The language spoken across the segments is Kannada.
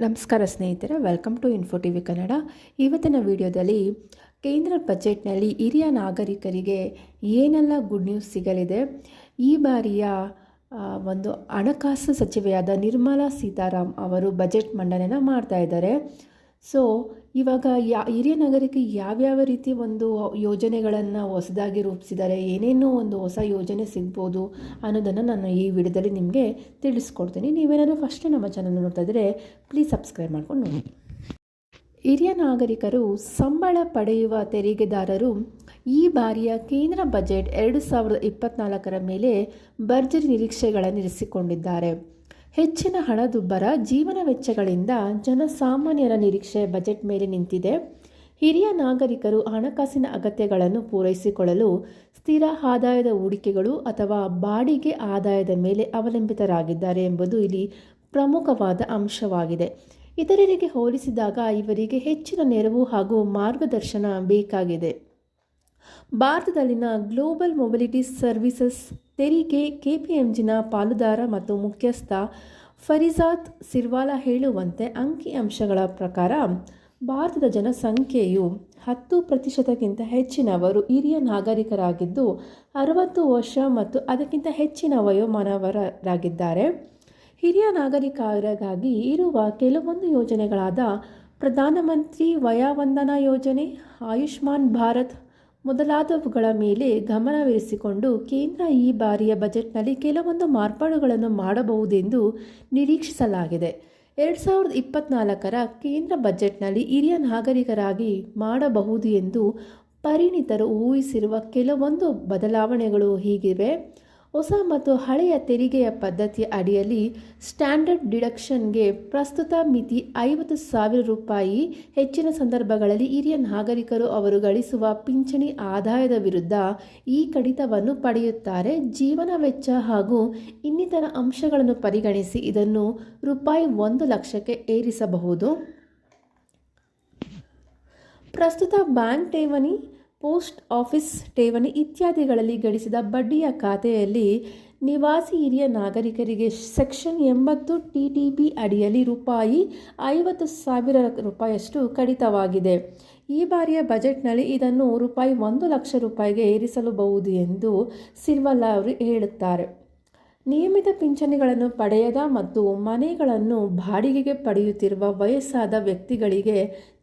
ನಮಸ್ಕಾರ ಸ್ನೇಹಿತರೆ welcome to info T V Kannada ಇವತ್ತಿನ ವಿಡಿಯೋದಲ್ಲಿ ಕೇಂದ್ರ ಬಜೆಟ್ನಲ್ಲಿ ಹಿರಿಯ ನಾಗರಿಕರಿಗೆ ಏನೆಲ್ಲ ಗುಡ್ ನ್ಯೂಸ್ ಸಿಗಲಿದೆ? ಈ ಬಾರಿಯ ಒಂದು ಹಣಕಾಸು ಸಚಿವೆಯಾದ ನಿರ್ಮಲಾ ಸೀತಾರಾಮ್ ಅವರು ಬಜೆಟ್ ಮಂಡನೆನ ಮಾಡ್ತಾ ಇದ್ದಾರೆ. ಸೊ ಇವಾಗ ಯಾ, ಹಿರಿಯ ನಾಗರಿಕರು ಯಾವ್ಯಾವ ರೀತಿ ಒಂದು ಯೋಜನೆಗಳನ್ನು ಹೊಸದಾಗಿ ರೂಪಿಸಿದ್ದಾರೆ, ಏನೇನೋ ಒಂದು ಹೊಸ ಯೋಜನೆ ಸಿಗ್ಬೋದು ಅನ್ನೋದನ್ನು ನಾನು ಈ ವಿಡಿಯೋದಲ್ಲಿ ನಿಮಗೆ ತಿಳಿಸ್ಕೊಡ್ತೀನಿ. ನೀವೇನಾದರೂ ಫಸ್ಟ್ ನಮ್ಮ ಚಾನಲ್ ನೋಡ್ತಾ ಇದ್ದರೆ ಪ್ಲೀಸ್ ಸಬ್ಸ್ಕ್ರೈಬ್ ಮಾಡ್ಕೊಂಡು ನೋಡಿ. ಹಿರಿಯ ನಾಗರಿಕರು ಸಂಬಳ ಪಡೆಯುವ ತೆರಿಗೆದಾರರು ಈ ಬಾರಿಯ ಕೇಂದ್ರ ಬಜೆಟ್ ಎರಡು ಸಾವಿರದ ಇಪ್ಪತ್ನಾಲ್ಕರ ಮೇಲೆ ಭರ್ಜರಿ ನಿರೀಕ್ಷೆಗಳನ್ನು ಇರಿಸಿಕೊಂಡಿದ್ದಾರೆ. ಹೆಚ್ಚಿನ ಹಣದುಬ್ಬರ ಜೀವನ ವೆಚ್ಚಗಳಿಂದ ಜನಸಾಮಾನ್ಯರ ನಿರೀಕ್ಷೆ ಬಜೆಟ್ ಮೇಲೆ ನಿಂತಿದೆ. ಹಿರಿಯ ನಾಗರಿಕರು ಹಣಕಾಸಿನ ಅಗತ್ಯಗಳನ್ನು ಪೂರೈಸಿಕೊಳ್ಳಲು ಸ್ಥಿರ ಆದಾಯದ ಹೂಡಿಕೆಗಳು ಅಥವಾ ಬಾಡಿಗೆ ಆದಾಯದ ಮೇಲೆ ಅವಲಂಬಿತರಾಗಿದ್ದಾರೆ ಎಂಬುದು ಇಲ್ಲಿ ಪ್ರಮುಖವಾದ ಅಂಶವಾಗಿದೆ. ಇತರರಿಗೆ ಹೋಲಿಸಿದಾಗ ಇವರಿಗೆ ಹೆಚ್ಚಿನ ನೆರವು ಹಾಗೂ ಮಾರ್ಗದರ್ಶನ ಬೇಕಾಗಿದೆ. ಭಾರತದಲ್ಲಿನ ಗ್ಲೋಬಲ್ ಮೊಬಿಲಿಟಿ ಸರ್ವಿಸಸ್ ತೆರಿಗೆ ಕೆಪಿಎಂಜಿನ ಪಾಲುದಾರ ಮತ್ತು ಮುಖ್ಯಸ್ಥ ಫರಿಜಾತ್ ಸಿರ್ವಾಲಾ ಹೇಳುವಂತೆ ಅಂಕಿಅಂಶಗಳ ಪ್ರಕಾರ ಭಾರತದ ಜನಸಂಖ್ಯೆಯು ಹತ್ತು ಪ್ರತಿಶತಕ್ಕಿಂತ ಹೆಚ್ಚಿನವರು ಹಿರಿಯ ನಾಗರಿಕರಾಗಿದ್ದು ಅರವತ್ತು ವರ್ಷ ಮತ್ತು ಅದಕ್ಕಿಂತ ಹೆಚ್ಚಿನ ವಯೋಮಾನವರಾಗಿದ್ದಾರೆ ಹಿರಿಯ ನಾಗರಿಕರಿಗಾಗಿ ಇರುವ ಕೆಲವೊಂದು ಯೋಜನೆಗಳಾದ ಪ್ರಧಾನಮಂತ್ರಿ ವಯೋವಂದನಾ ಯೋಜನೆ, ಆಯುಷ್ಮಾನ್ ಭಾರತ್ ಮೊದಲಾದವುಗಳ ಮೇಲೆ ಗಮನವಿರಿಸಿಕೊಂಡು ಕೇಂದ್ರ ಈ ಬಾರಿಯ ಬಜೆಟ್ನಲ್ಲಿ ಕೆಲವೊಂದು ಮಾರ್ಪಾಡುಗಳನ್ನು ಮಾಡಬಹುದೆಂದು ನಿರೀಕ್ಷಿಸಲಾಗಿದೆ. ಎರಡು ಸಾವಿರದ ಇಪ್ಪತ್ನಾಲ್ಕರ ಕೇಂದ್ರ ಬಜೆಟ್ನಲ್ಲಿ ಹಿರಿಯ ನಾಗರಿಕರಾಗಿ ಮಾಡಬಹುದು ಎಂದು ಪರಿಣಿತರು ಊಹಿಸಿರುವ ಕೆಲವೊಂದು ಬದಲಾವಣೆಗಳು ಹೀಗಿವೆ. ಹೊಸ ಮತ್ತು ಹಳೆಯ ತೆರಿಗೆಯ ಪದ್ಧತಿಯ ಅಡಿಯಲ್ಲಿ ಸ್ಟ್ಯಾಂಡರ್ಡ್ ಡಿಡಕ್ಷನ್ಗೆ ಪ್ರಸ್ತುತ ಮಿತಿ ಐವತ್ತು ಸಾವಿರ ರೂಪಾಯಿ. ಹೆಚ್ಚಿನ ಸಂದರ್ಭಗಳಲ್ಲಿ ಹಿರಿಯ ನಾಗರಿಕರು ಅವರು ಗಳಿಸುವ ಪಿಂಚಣಿ ಆದಾಯದ ವಿರುದ್ಧ ಈ ಕಡಿತವನ್ನು ಪಡೆಯುತ್ತಾರೆ. ಜೀವನ ವೆಚ್ಚ ಹಾಗೂ ಇನ್ನಿತರ ಅಂಶಗಳನ್ನು ಪರಿಗಣಿಸಿ ಇದನ್ನು ರೂಪಾಯಿ ಒಂದು ಲಕ್ಷಕ್ಕೆ ಏರಿಸಬಹುದು. ಪ್ರಸ್ತುತ ಬ್ಯಾಂಕ್ ಠೇವಣಿ ಪೋಸ್ಟ್ ಆಫೀಸ್ ಠೇವಣಿ ಇತ್ಯಾದಿಗಳಲ್ಲಿ ಗಳಿಸಿದ ಬಡ್ಡಿಯ ಖಾತೆಯಲ್ಲಿ ನಿವಾಸಿ ಹಿರಿಯ ನಾಗರಿಕರಿಗೆ ಸೆಕ್ಷನ್ ಎಂಬತ್ತು ಟಿ ಟಿ ಪಿ ಅಡಿಯಲ್ಲಿ ರೂಪಾಯಿ ಐವತ್ತು ಸಾವಿರ ರೂಪಾಯಿಯಷ್ಟು ಕಡಿತವಾಗಿದೆ. ಈ ಬಾರಿಯ ಬಜೆಟ್ನಲ್ಲಿ ಇದನ್ನು ರೂಪಾಯಿ ಒಂದು ಲಕ್ಷ ರೂಪಾಯಿಗೆ ಏರಿಸಲಬಹುದು ಎಂದು ಸಿರ್ವಲ್ಲ ಅವರು ಹೇಳುತ್ತಾರೆ. ನಿಯಮಿತ ಪಿಂಚಣಿಗಳನ್ನು ಪಡೆಯದ ಮತ್ತು ಮನೆಗಳನ್ನು ಬಾಡಿಗೆಗೆ ಪಡೆಯುತ್ತಿರುವ ವಯಸ್ಸಾದ ವ್ಯಕ್ತಿಗಳಿಗೆ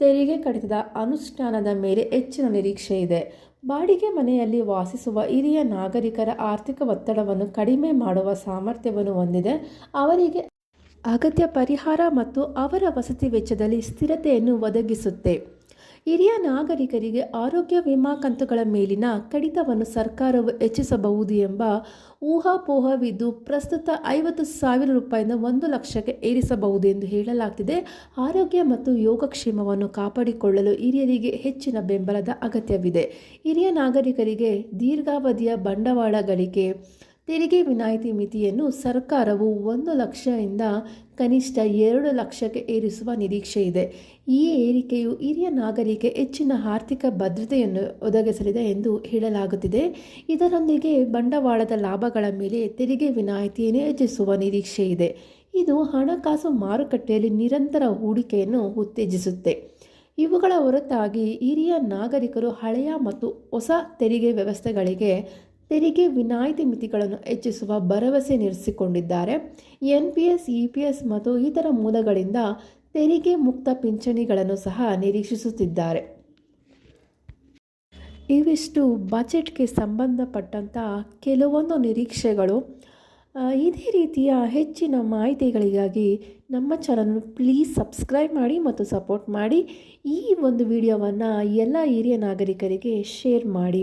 ತೆರಿಗೆ ಕಡಿತದ ಅನುಷ್ಠಾನದ ಮೇಲೆ ಹೆಚ್ಚಿನ ನಿರೀಕ್ಷೆ ಇದೆ. ಬಾಡಿಗೆ ಮನೆಯಲ್ಲಿ ವಾಸಿಸುವ ಹಿರಿಯ ನಾಗರಿಕರ ಆರ್ಥಿಕ ಒತ್ತಡವನ್ನು ಕಡಿಮೆ ಮಾಡುವ ಸಾಮರ್ಥ್ಯವನ್ನು ಹೊಂದಿದೆ. ಅವರಿಗೆ ಅಗತ್ಯ ಪರಿಹಾರ ಮತ್ತು ಅವರ ವಸತಿ ವೆಚ್ಚದಲ್ಲಿ ಸ್ಥಿರತೆಯನ್ನು ಒದಗಿಸುತ್ತೆ. ಹಿರಿಯ ನಾಗರಿಕರಿಗೆ ಆರೋಗ್ಯ ವಿಮಾ ಕಂತುಗಳ ಮೇಲಿನ ಕಡಿತವನ್ನು ಸರ್ಕಾರವು ಹೆಚ್ಚಿಸಬಹುದು ಎಂಬ ಊಹಾಪೋಹವಿದ್ದು, ಪ್ರಸ್ತುತ ಐವತ್ತು ಸಾವಿರ ರೂಪಾಯಿಂದ ಒಂದು ಲಕ್ಷಕ್ಕೆ ಏರಿಸಬಹುದು ಎಂದು ಹೇಳಲಾಗ್ತಿದೆ. ಆರೋಗ್ಯ ಮತ್ತು ಯೋಗಕ್ಷೇಮವನ್ನು ಕಾಪಾಡಿಕೊಳ್ಳಲು ಹಿರಿಯರಿಗೆ ಹೆಚ್ಚಿನ ಬೆಂಬಲದ ಅಗತ್ಯವಿದೆ. ಹಿರಿಯ ನಾಗರಿಕರಿಗೆ ದೀರ್ಘಾವಧಿಯ ಬಂಡವಾಳ ಗಳಿಕೆ ತೆರಿಗೆ ವಿನಾಯಿತಿ ಮಿತಿಯನ್ನು ಸರ್ಕಾರವು ಒಂದು ಲಕ್ಷದಿಂದ ಕನಿಷ್ಠ ಎರಡು ಲಕ್ಷಕ್ಕೆ ಏರಿಸುವ ನಿರೀಕ್ಷೆ ಇದೆ. ಈ ಏರಿಕೆಯು ಹಿರಿಯ ನಾಗರಿಕೆ ಹೆಚ್ಚಿನ ಆರ್ಥಿಕ ಭದ್ರತೆಯನ್ನು ಒದಗಿಸಲಿದೆ ಎಂದು ಹೇಳಲಾಗುತ್ತಿದೆ. ಇದರೊಂದಿಗೆ ಬಂಡವಾಳದ ಲಾಭಗಳ ಮೇಲೆ ತೆರಿಗೆ ವಿನಾಯಿತಿಯನ್ನು ಹೆಚ್ಚಿಸುವ ನಿರೀಕ್ಷೆ ಇದೆ. ಇದು ಹಣಕಾಸು ಮಾರುಕಟ್ಟೆಯಲ್ಲಿ ನಿರಂತರ ಹೂಡಿಕೆಯನ್ನು ಉತ್ತೇಜಿಸುತ್ತೆ. ಇವುಗಳ ಹೊರತಾಗಿ ಹಿರಿಯ ನಾಗರಿಕರು ಹಳೆಯ ಮತ್ತು ಹೊಸ ತೆರಿಗೆ ವ್ಯವಸ್ಥೆಗಳಿಗೆ ತೆರಿಗೆ ವಿನಾಯಿತಿ ಮಿತಿಗಳನ್ನು ಹೆಚ್ಚಿಸುವ ಭರವಸೆ ನಿರ್ಸಿಕೊಂಡಿದ್ದಾರೆ. N P S E P S ಮತ್ತು ಇತರ ಮೂಲಗಳಿಂದ ತೆರಿಗೆ ಮುಕ್ತ ಪಿಂಚಣಿಗಳನ್ನು ಸಹ ನಿರೀಕ್ಷಿಸುತ್ತಿದ್ದಾರೆ. ಇವಿಷ್ಟು ಬಜೆಟ್ಗೆ ಸಂಬಂಧಪಟ್ಟಂಥ ಕೆಲವೊಂದು ನಿರೀಕ್ಷೆಗಳು. ಇದೇ ರೀತಿಯ ಹೆಚ್ಚಿನ ಮಾಹಿತಿಗಳಿಗಾಗಿ ನಮ್ಮ ಚಾನಲ್ ಪ್ಲೀಸ್ ಸಬ್ಸ್ಕ್ರೈಬ್ ಮಾಡಿ ಮತ್ತು ಸಪೋರ್ಟ್ ಮಾಡಿ. ಈ ಒಂದು ವಿಡಿಯೋವನ್ನು ಎಲ್ಲ ಹಿರಿಯ ನಾಗರಿಕರಿಗೆ ಶೇರ್ ಮಾಡಿ.